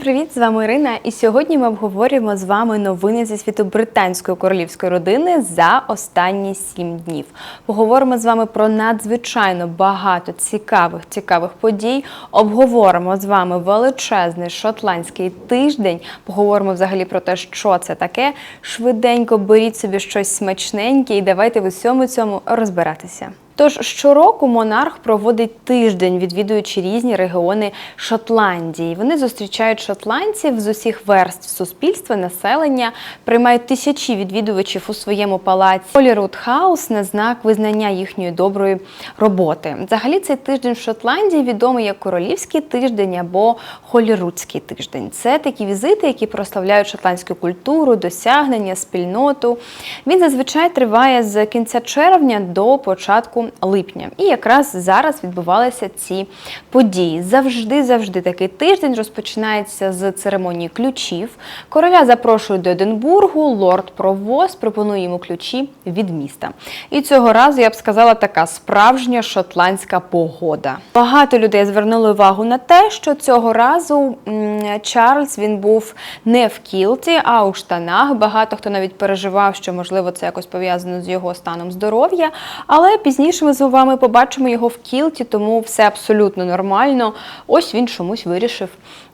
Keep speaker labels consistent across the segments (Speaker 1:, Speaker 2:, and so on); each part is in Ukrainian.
Speaker 1: Привіт, з вами Ірина, і сьогодні ми обговорюємо з вами новини зі світу британської королівської родини за останні сім днів. Поговоримо з вами про надзвичайно багато цікавих цікавих подій. Обговоримо з вами величезний шотландський тиждень. Поговоримо взагалі про те, що це таке. Швиденько беріть собі щось смачненьке і давайте в усьому цьому розбиратися. Тож щороку монарх проводить тиждень, відвідуючи різні регіони Шотландії. Вони зустрічають шотландців з усіх верств суспільства, населення, приймають тисячі відвідувачів у своєму палаці. Холіруд Хаус на знак визнання їхньої доброї роботи. Взагалі, цей тиждень в Шотландії відомий як королівський тиждень або холірудський тиждень. Це такі візити, які прославляють шотландську культуру, досягнення, спільноту. Він зазвичай триває з кінця червня до початку липня. І якраз зараз відбувалися ці події. Завжди, завжди такий тиждень розпочинається з церемонії ключів. Короля запрошують до Единбургу, лорд Провоз пропонує йому ключі від міста. І цього разу я б сказала така справжня шотландська погода. Багато людей звернули увагу на те, що цього разу Чарльз він був не в кілті, а у штанах. Багато хто навіть переживав, що можливо це якось пов'язано з його станом здоров'я. Але пізніше ми з вами побачимо його в кілті, тому все абсолютно нормально. Ось він чомусь вирішив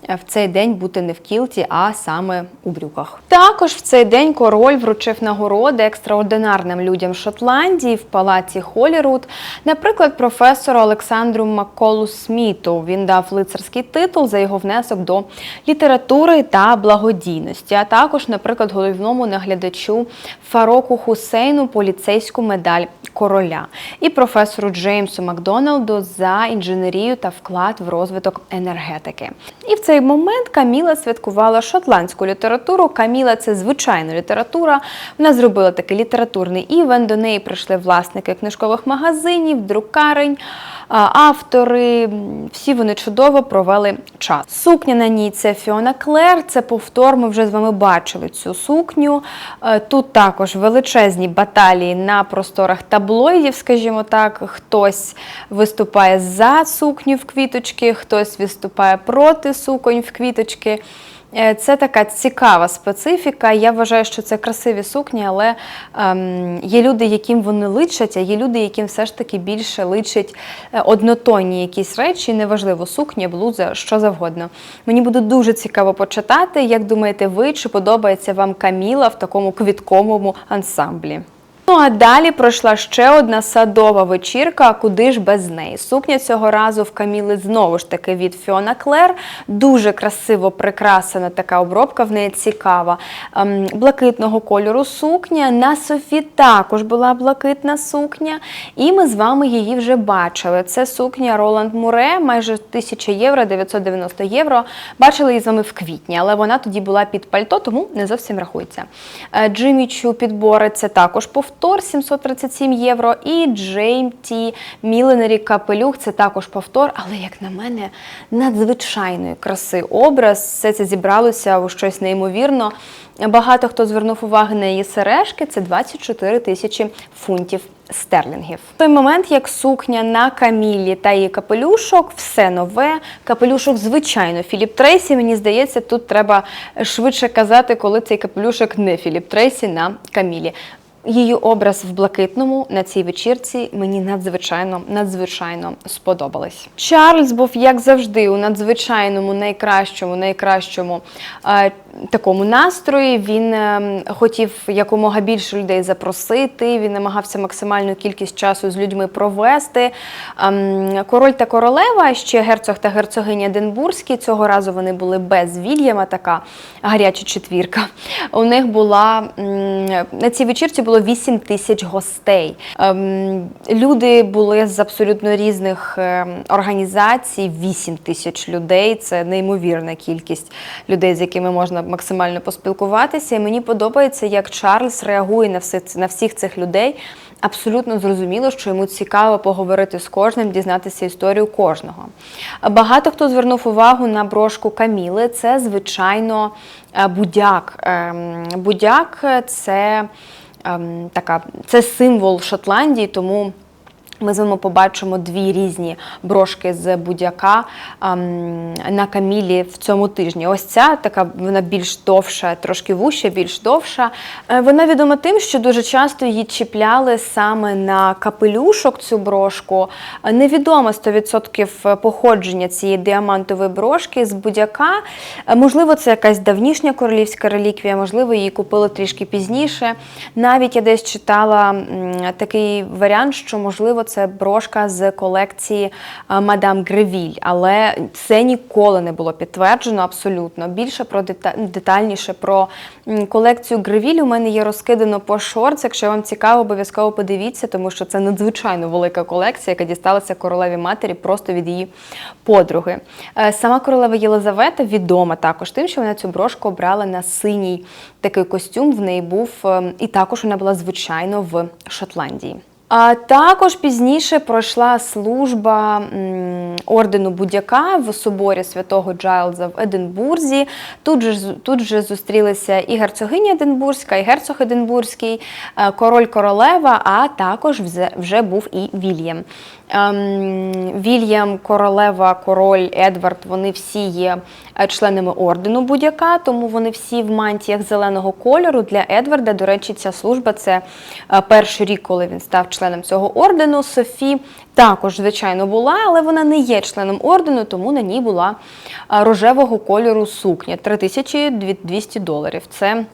Speaker 1: в цей день бути не в кілті, а саме у брюках. Також в цей день король вручив нагороди екстраординарним людям Шотландії в палаці Холіруд. Наприклад, професору Олександру Макколу Сміту. Він дав лицарський титул за його внесок до літератури та благодійності. А також, наприклад, головному наглядачу Фароку Хусейну поліцейську медаль короля і професору Джеймсу Макдоналду за інженерію та вклад в розвиток енергетики. І в цей момент Каміла святкувала шотландську літературу. Каміла це звичайна література. Вона зробила такий літературний івент. До неї прийшли власники книжкових магазинів, друкарень, автори. Всі вони чудово провели час. Сукня на ній це Фіона Клер. Це повтор. Ми вже з вами бачили цю сукню. Е, Тут також величезні баталії на просторах таблоїдів, скажімо так. Хтось виступає за сукню в квіточки, хтось виступає проти суконь в квіточки. Е, Це така цікава специфіка. Я вважаю, що це красиві сукні, але ем, є люди, яким вони личать, а є люди, яким все ж таки більше личать е, однотонні якісь речі, неважливо, сукня, блуза, що завгодно. Мені буде дуже цікаво почитати. Як думаєте ви, чи подобається вам Каміла в такому квітковому ансамблі? Ну а далі пройшла ще одна садова вечірка, куди ж без неї. Сукня цього разу в Каміли знову ж таки від Фіона Клер. Дуже красиво прикрасена така обробка, в неї цікава. Ем, Блакитного кольору сукня. На Софі також була блакитна сукня, і ми з вами її вже бачили. Це сукня Роланд Муре, майже 1000 євро, 990 євро. Бачили її з вами в квітні, але вона тоді була під пальто, тому не зовсім рахується. Е, Джиммі Чу підбори це також повтор 737 євро. І Джейм Ті Міленері капелюх це також повтор, але як на мене, надзвичайної краси образ. Все це зібралося у щось неймовірно. Багато хто звернув увагу на її сережки. Це 24 тисячі фунтів стерлінгів. В той момент, як сукня на камілі та її капелюшок, все нове. Капелюшок, звичайно, Філіп Трейсі. Мені здається, тут треба швидше казати, коли цей капелюшок не Філіп Трейсі на камілі. Її образ в блакитному на цій вечірці мені надзвичайно надзвичайно сподобались. Чарльз був, як завжди, у надзвичайному, найкращому, найкращому е, такому настрої. Він е, хотів якомога більше людей запросити. Він намагався максимальну кількість часу з людьми провести. Ем, король та королева, ще герцог та герцогиня Денбурзькі. Цього разу вони були без Вільяма, така гаряча четвірка. У них була на цій вечірці було 8 тисяч гостей. Ем, люди були з абсолютно різних ем, організацій. 8 тисяч людей це неймовірна кількість людей, з якими можна максимально поспілкуватися. І мені подобається, як Чарльз реагує на все на всіх цих людей. Абсолютно зрозуміло, що йому цікаво поговорити з кожним, дізнатися історію кожного. Багато хто звернув увагу на брошку Каміли. Це, звичайно, е, будяк. Ем, Будяк це ем, така, це символ Шотландії, тому Ми з вами побачимо дві різні брошки з будяка ам, на камілі в цьому тижні. Ось ця така вона більш довша, трошки вуща, більш довша. Е, Вона відома тим, що дуже часто її чіпляли саме на капелюшок цю брошку. Е, Невідомо 100% походження цієї діамантової брошки з будяка. Е, Можливо, це якась давнішня королівська реліквія, можливо, її купили трішки пізніше. Навіть я десь читала такий варіант, що можливо це брошка з колекції е, Мадам Гревіль, але це ніколи не було підтверджено абсолютно. Більше про дета- детальніше про колекцію Гревіль у мене є розкидано по шорт. Якщо вам цікаво, обов'язково подивіться, тому що це надзвичайно велика колекція, яка дісталася королеві матері просто від її подруги. Е, Сама королева Єлизавета відома також тим, що вона цю брошку обрала на синій такий костюм. В неї був е, і також вона була звичайно в Шотландії. А також пізніше пройшла служба ордену Будяка в соборі святого Джайлза в Единбурзі. Тут же, тут же зустрілися і герцогиня Единбурзька, і герцог Единбурзький, е, король королева, а також вже, був і Вільям. Ем, Вільям, королева, король, Едвард, вони всі є е, членами ордену будь-яка, тому вони всі в мантіях зеленого кольору. Для Едварда, до речі, ця служба це е, перший рік, коли він став членом цього ордену. Софі також, звичайно, була, але вона не є членом ордену, тому на ній була рожевого кольору сукня 3200 доларів. Це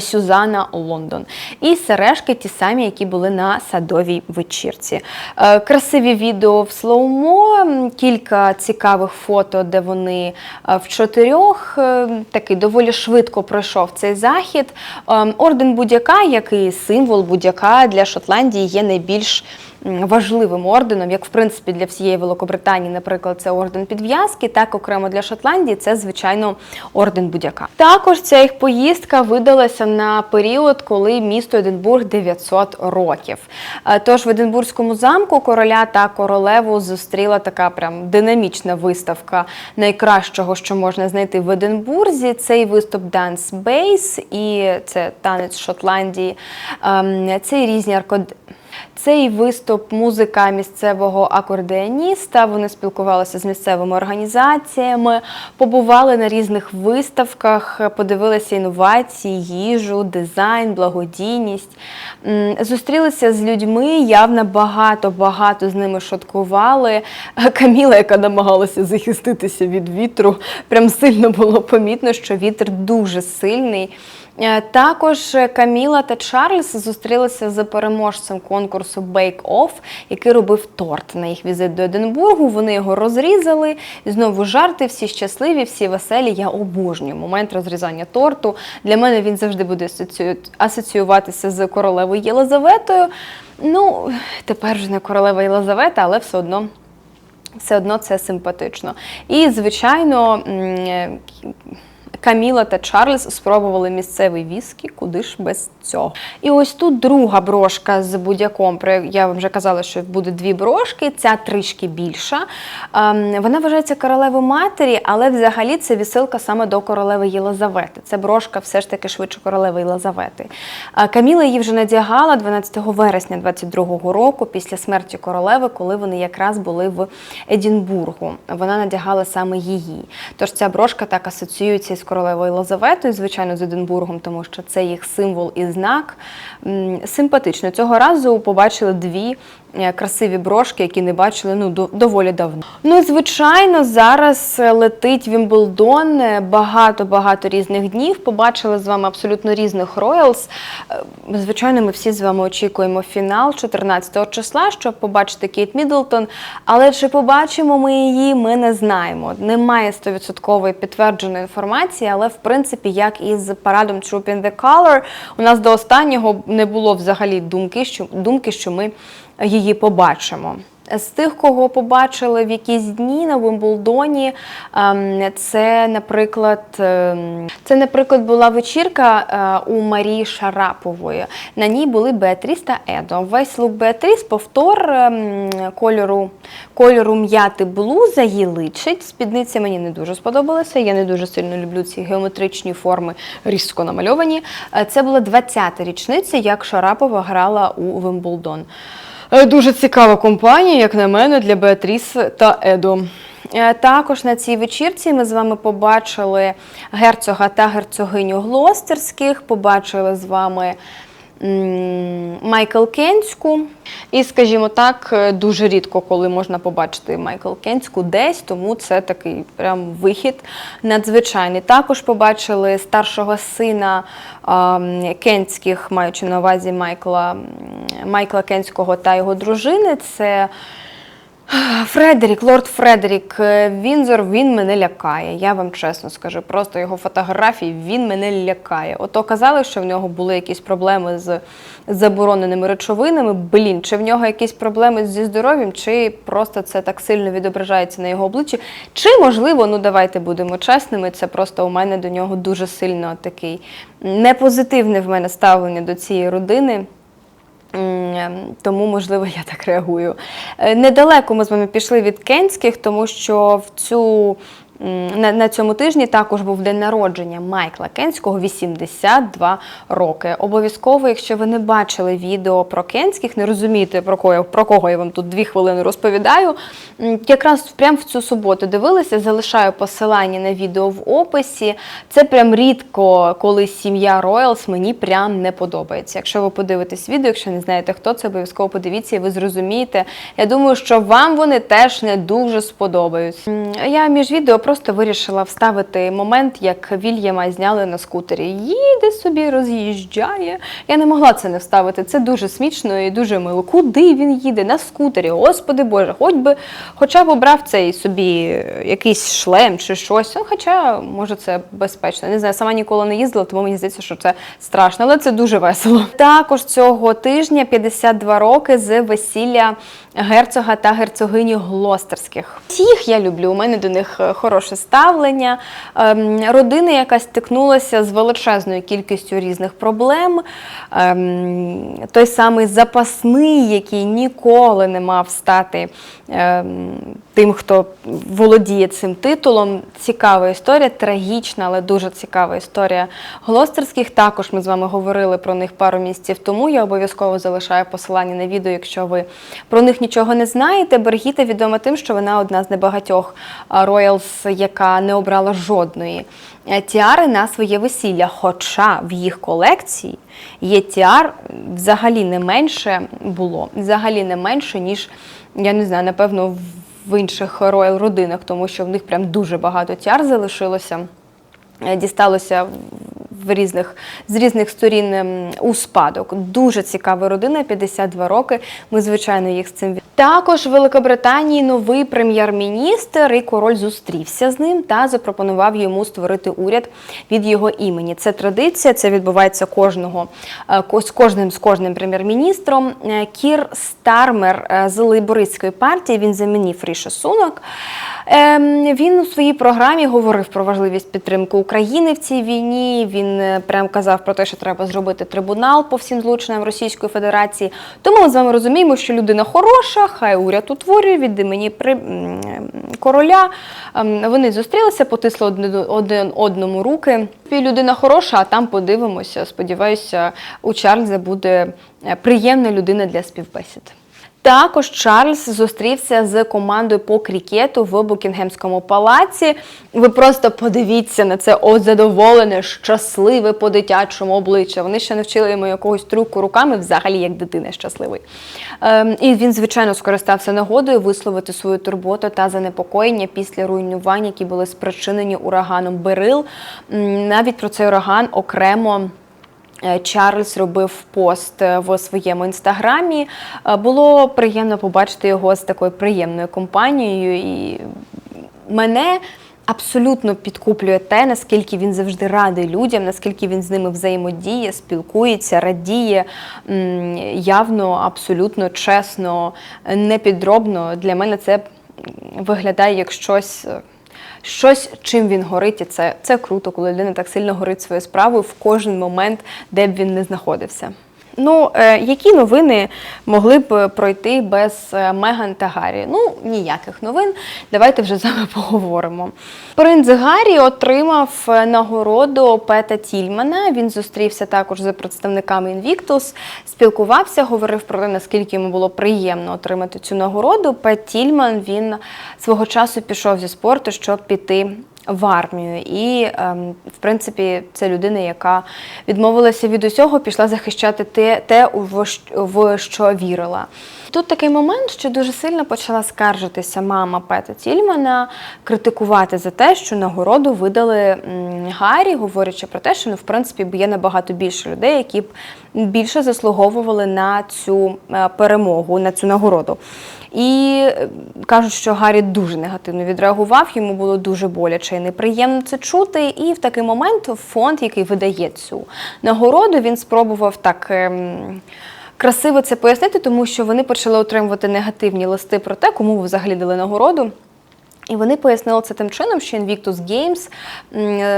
Speaker 1: Сюзанна Лондон. І сережки ті самі, які були на садовій вечірці. Е, Красиві відео в слоумо, кілька цікавих фото, де вони е, в чотирьох. е, Такий доволі швидко пройшов цей захід. Ем, Орден будь-яка, який символ будь-яка для Шотландії, є найбільш важливим орденом, як в принципі для всієї Великобританії, наприклад, це орден підв'язки, так окремо для Шотландії це звичайно орден будь-яка. Також ця їх поїздка видалася на період, коли місто Единбург 900 років. Е, Тож в Единбурзькому замку короля та королеву зустріла така прям динамічна виставка найкращого, що можна знайти в Единбурзі. Цей виступ Dance Bass і це танець Шотландії. Ем, Це різні аркод. Цей виступ музика місцевого акордеоніста. Вони спілкувалися з місцевими організаціями, побували на різних виставках, подивилися інновації, їжу, дизайн, благодійність. Зустрілися з людьми, явно багато-багато з ними шоткували. Каміла, яка намагалася захиститися від вітру, прям сильно було помітно, що вітер дуже сильний. Е, Також Каміла та Чарльз зустрілися з переможцем конкурсу Bake Off, який робив торт на їх візит до Единбургу. Вони його розрізали. Знову жарти, всі щасливі, всі веселі. Я обожнюю момент розрізання торту. Для мене він завжди буде асоціюватися з королевою Єлизаветою. Ну, тепер вже не королева Єлизавета, але все одно. Все одно це симпатично. І, звичайно, м, Каміла та Чарльз спробували місцевий віскі, куди ж без цього. І ось тут друга брошка з будь-яком. Я вам вже казала, що буде дві брошки. Ця трішки більша. Ем, Вона вважається королевою матері, але взагалі це вісилка саме до королеви Єлизавети. Це брошка все ж таки швидше королеви Єлизавети. А Каміла її вже надягала 12 вересня 22-го року після смерті королеви, коли вони якраз були в Едінбургу. Вона надягала саме її. Тож ця брошка так асоціюється із королевою Лазаветою, звичайно, з Единбургом, тому що це їх символ і знак. Симпатично. Цього разу побачили дві красиві брошки, які не бачили ну, до- доволі давно. Ну, і, звичайно, зараз е, летить Вімблдон, е, багато-багато різних днів. Побачили з вами абсолютно різних роялс. Е, Звичайно, ми всі з вами очікуємо фінал 14 числа, щоб побачити Кейт Міддлтон. Але чи побачимо ми її, ми не знаємо. Немає 100% підтвердженої інформації, але в принципі, як і з парадом Troop in the Color, у нас до останнього не було взагалі думки, що думки, що ми її побачимо. З тих, кого побачили в якісь дні на Вимблдоні, ем, це, наприклад, ем, це, наприклад, була вечірка е, у Марії Шарапової. На ній були Беатріс та Едо. Весь лук Беатріс повтор ем, кольору, кольору м'яти блуза їй личить. Спідниця мені не дуже сподобалася. Я не дуже сильно люблю ці геометричні форми, різко намальовані. Е, Це була 20-та річниця, як Шарапова грала у Вимблдон. Е, Дуже цікава компанія, як на мене, для Беатріс та Еду. Е, Також на цій вечірці ми з вами побачили герцога та герцогиню Глостерських, побачили з вами Майкл Кенську. І, скажімо так, е, дуже рідко, коли можна побачити Майкл Кенську десь, тому це такий прям вихід надзвичайний. Також побачили старшого сина Кенських, маючи на увазі Майкла, Майкла Кенського та його дружини. Це Фредерік, лорд Фредерік е, Вінзор, він мене лякає. Я вам чесно скажу. Просто його фотографії він мене лякає. Ото казали, що в нього були якісь проблеми з забороненими речовинами. Блін, чи в нього якісь проблеми зі здоров'ям, чи просто це так сильно відображається на його обличчі. Чи можливо, ну давайте будемо чесними. Це просто у мене до нього дуже сильно такий непозитивне в мене ставлення до цієї родини. Тому, можливо, я так реагую. Е, Недалеко ми з вами пішли від Кенських, тому що в цю. На, на цьому тижні також був день народження Майкла Кенського 82 роки. Обов'язково, якщо ви не бачили відео про Кенських, не розумієте про кого, про кого я вам тут дві хвилини розповідаю. Якраз прямо в цю суботу дивилися, залишаю посилання на відео в описі. Це прям рідко, коли сім'я Роялс мені прям не подобається. Якщо ви подивитесь відео, якщо не знаєте, хто це, обов'язково подивіться і ви зрозумієте. Я думаю, що вам вони теж не дуже сподобаються. Я між відео просто вирішила вставити момент, як Вільяма зняли на скутері. Їде собі, роз'їжджає. Я не могла це не вставити. Це дуже смішно і дуже мило. Куди він їде? На скутері? Господи Боже, хоч би, хоча б обрав цей собі якийсь шлем чи щось. Ну, хоча, може, це безпечно. Не знаю, сама ніколи не їздила, тому мені здається, що це страшно, але це дуже весело. Також цього тижня 52 роки з весілля герцога та герцогині Глостерських. Всіх я люблю. У мене до них е, хороше ставлення. Ем, Родина, яка стикнулася з величезною кількістю різних проблем. Ем, Той самий запасний, який ніколи не мав стати ем, тим, хто володіє цим титулом. Цікава історія, трагічна, але дуже цікава історія Глостерських. Також ми з вами говорили про них пару місяців тому. Я обов'язково залишаю посилання на відео, якщо ви про них нічого не знаєте. Бергіта відома тим, що вона одна з небагатьох Роялс, яка не обрала жодної е, тіари на своє весілля. Хоча в їх колекції є тіар взагалі не менше було, взагалі не менше, ніж я не знаю, напевно, в- інших роял родинах, тому що в них прям дуже багато тіар залишилося. Е, Дісталося в- різних з різних сторін ем, у спадок. Дуже цікава родина, 52 роки. Ми звичайно їх з цим також в Великобританії новий прем'єр-міністр і король зустрівся з ним та запропонував йому створити уряд від його імені. Це традиція, це відбувається кожного е, з кожним з кожним прем'єр-міністром. Е, Кір Стармер е, з лейбористської партії він замінив Ріша Сунок. Ем, Він у своїй програмі говорив про важливість підтримки України в цій війні. Він е, прям казав про те, що треба зробити трибунал по всім злочинам Російської Федерації. Тому ми з вами розуміємо, що людина хороша, хай уряд утворює від імені при короля. Ем, Вони зустрілися, потисли один одному руки. І людина хороша, а там подивимося. Сподіваюся, у Чарльза буде е, приємна людина для співбесід. Також Чарльз зустрівся з командою по крікету в Букінгемському палаці. Ви просто подивіться на це о, задоволене, щасливе по дитячому обличчя. Вони ще навчили йому якогось трюку руками, взагалі як дитина щасливий. Ем, і він, звичайно, скористався нагодою висловити свою турботу та занепокоєння після руйнувань, які були спричинені ураганом Берил. Навіть про цей ураган окремо. Е, Чарльз робив пост е, в своєму інстаграмі. Е, Було приємно побачити його з такою приємною компанією. І мене абсолютно підкуплює те, наскільки він завжди радий людям, наскільки він з ними взаємодіє, спілкується, радіє явно, абсолютно чесно, непідробно. Для мене це виглядає як щось. Щось, чим він горить, і це, це круто, коли людина так сильно горить своєю справою в кожен момент, де б він не знаходився. Ну, е, які новини могли б пройти без е, Меган та Гаррі? Ну, ніяких новин. Давайте вже з вами поговоримо. Принц Гаррі отримав е, нагороду Пета Тільмана. Він зустрівся також з представниками Invictus, спілкувався, говорив про те, наскільки йому було приємно отримати цю нагороду. Пет Тільман він свого часу пішов зі спорту, щоб піти в армію. І, ем, в принципі, це людина, яка відмовилася від усього, пішла захищати те, те в що вірила. Тут такий момент, що дуже сильно почала скаржитися мама Пета Тільмана, критикувати за те, що нагороду видали Гаррі, говорячи про те, що ну, в принципі є набагато більше людей, які б більше заслуговували на цю е, перемогу, на цю нагороду. І е, кажуть, що Гаррі дуже негативно відреагував, йому було дуже боляче і неприємно це чути. І в такий момент фонд, який видає цю нагороду, він спробував так. ем, Красиво це пояснити, тому що вони почали отримувати негативні листи про те, кому ви взагалі дали нагороду. І вони пояснили це тим чином, що Invictus Games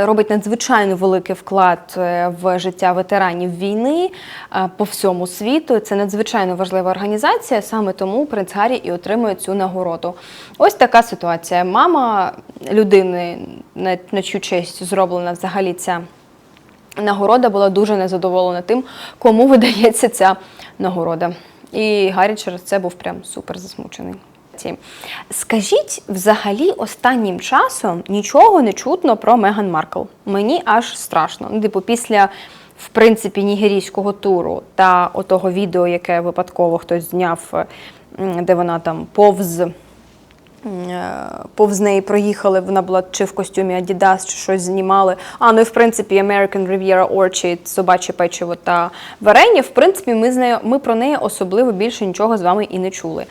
Speaker 1: робить надзвичайно великий вклад е, в життя ветеранів війни е, по всьому світу. Це надзвичайно важлива організація, саме тому принц Гаррі і отримує цю нагороду. Ось така ситуація. Мама людини, на, чию честь зроблена взагалі ця нагорода, була дуже незадоволена тим, кому видається ця нагорода. І Гаррі через це був прям супер засмучений. Ці. Скажіть, взагалі, останнім часом нічого не чутно про Меган Маркл. Мені аж страшно. Ну, типу, після, в принципі, нігерійського туру та отого відео, яке випадково хтось зняв, де вона там повз. Е, Повз неї проїхали, вона була чи в костюмі Adidas, чи щось знімали. А, ну і в принципі American Riviera Orchid, собаче печиво та варення. В принципі, ми з нею ми про неї особливо більше нічого з вами і не чули.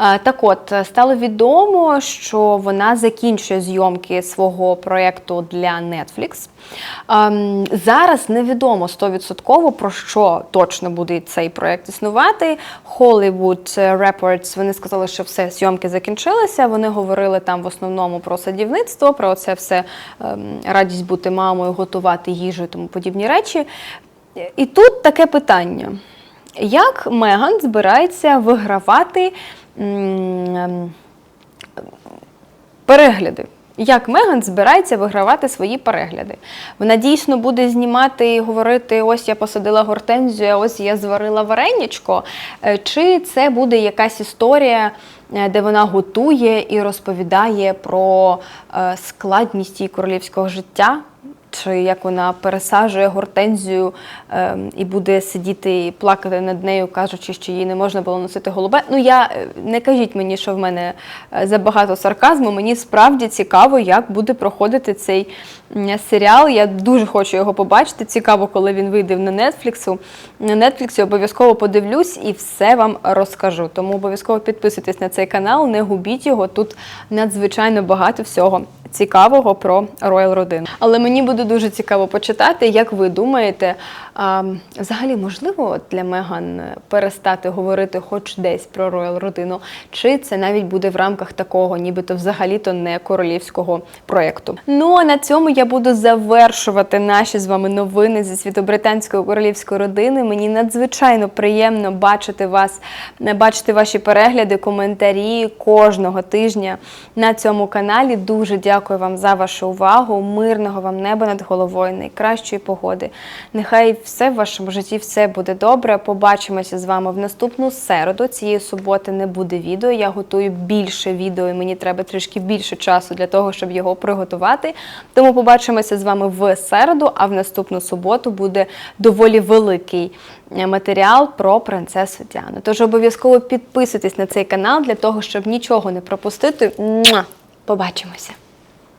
Speaker 1: Е, Так от, е, стало відомо, що вона закінчує зйомки свого проєкту для Netflix. Ем, Зараз невідомо 100% про що точно буде цей проєкт існувати. Hollywood Reports, вони сказали, що все, зйомки закінчилися. Вони говорили там в основному про садівництво, про це все ем, радість бути мамою, готувати їжу і тому подібні речі. І тут таке питання. Як Меган збирається вигравати ем, перегляди? Як Меган збирається вигравати свої перегляди? Вона дійсно буде знімати і говорити: ось я посадила гортензію, а ось я зварила варенячко. Е, Чи це буде якась історія, е, де вона готує і розповідає про е, складність її королівського життя? Чи як вона пересаджує гортензію ем, і буде сидіти і плакати над нею, кажучи, що їй не можна було носити голубе. Ну я е, не кажіть мені, що в мене е, забагато сарказму. Мені справді цікаво, як буде проходити цей серіал. Я дуже хочу його побачити. Цікаво, коли він вийде на Нетфліксу. На Нетфліксі обов'язково подивлюсь і все вам розкажу. Тому обов'язково підписуйтесь на цей канал, не губіть його. Тут надзвичайно багато всього цікавого про роял родину. Але мені буде дуже цікаво почитати, як ви думаєте, а, взагалі можливо для Меган перестати говорити хоч десь про роял родину, чи це навіть буде в рамках такого, нібито взагалі-то не королівського проєкту. Ну а на цьому я буду завершувати наші з вами новини зі світу британської королівської родини. Мені надзвичайно приємно бачити вас, бачити ваші перегляди, коментарі кожного тижня на цьому каналі. Дуже дякую вам за вашу увагу. Мирного вам неба над головою, найкращої погоди. Нехай все в вашому житті все буде добре. Побачимося з вами в наступну середу. Цієї суботи не буде відео. Я готую більше відео, і мені треба трішки більше часу для того, щоб його приготувати. Тому побачимося з вами в середу, а в наступну суботу буде доволі великий е, матеріал про принцесу Діану. Тож обов'язково підписуйтесь на цей канал для того, щоб нічого не пропустити. Побачимося!